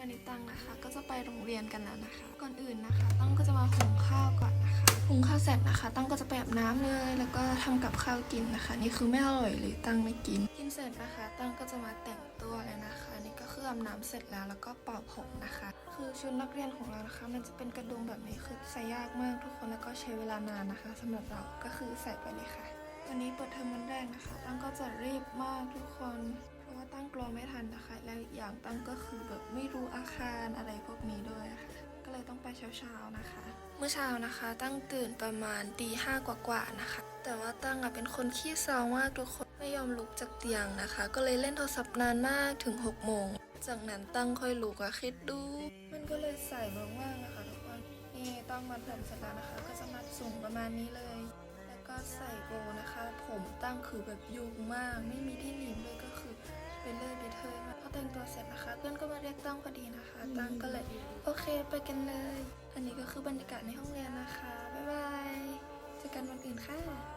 วันนี้ตั้งนะคะ ก็จะไปโรงเรียนกันแล้วนะคะ ก่อนอื่นนะคะ ตั้งก็จะมาหุงข้าวก่อนนะคะหุงข้าวเสร็จนะคะ ตั้งก็จะไปอาบน้ำเลย แล้วก็ทำกับข้าวกินนะคะ นี่คือไม่อร่อยเลยตั้งไม่กิน กินเสร็จนะคะ ตั้งก็จะมาแต่งตัวเลยนะคะ นี่ก็คืออาบน้ำเสร็จแล้วแล้วก็ป่าผมนะคะ คือชุดนักเรียนของเรานะคะ มันจะเป็นกระดุมแบบนี้คือใส่ยากมากทุกคนแล้วก็ใช้เวลานานนะคะสำหรับเราก็คือใส่ไปเลยค่ะวันนี้เปิดเทอมวันแรกนะคะ ตั้งก็จะรีบมากทุกคน ว่าตั้งกลัวไม่ทันนะคะ และอย่างตั้งก็คือแบบไม่รู้อาคารอะไรพวกนี้ด้วยค่ะ ก็เลยต้องไปเช้าๆนะคะ เมื่อเช้านะคะ ตั้งตื่นประมาณตีห้ากว่าๆนะคะ แต่ว่าตั้งอะเป็นคนขี้เศร้ามากทุกคนไม่ยอมลุกจากเตียงนะคะ ก็เลยเล่นโทรศัพท์นานมากถึง6โมงจากนั้นตั้งค่อยลุกอะคิดดู มันก็เลยใส่เบางมากนะคะทุกคนนี่ต้องมัดผมเสร็จแล้วนะคะ ก็จะมัดสูงประมาณนี้เลย แล้วก็ใส่โบนะคะ ผมตั้งคือแบบยุ่งมาก ไม่มีที่หนีบเลยก็คือ เสร็จนะคะ เพื่อนก็มาเรียกตั้งพอดีนะคะ ตั้งก็เลยโอเคไปกันเลย อันนี้ก็คือบรรยากาศในห้องเรียนนะคะ บ๊ายบาย เจอกันวันอื่นค่ะ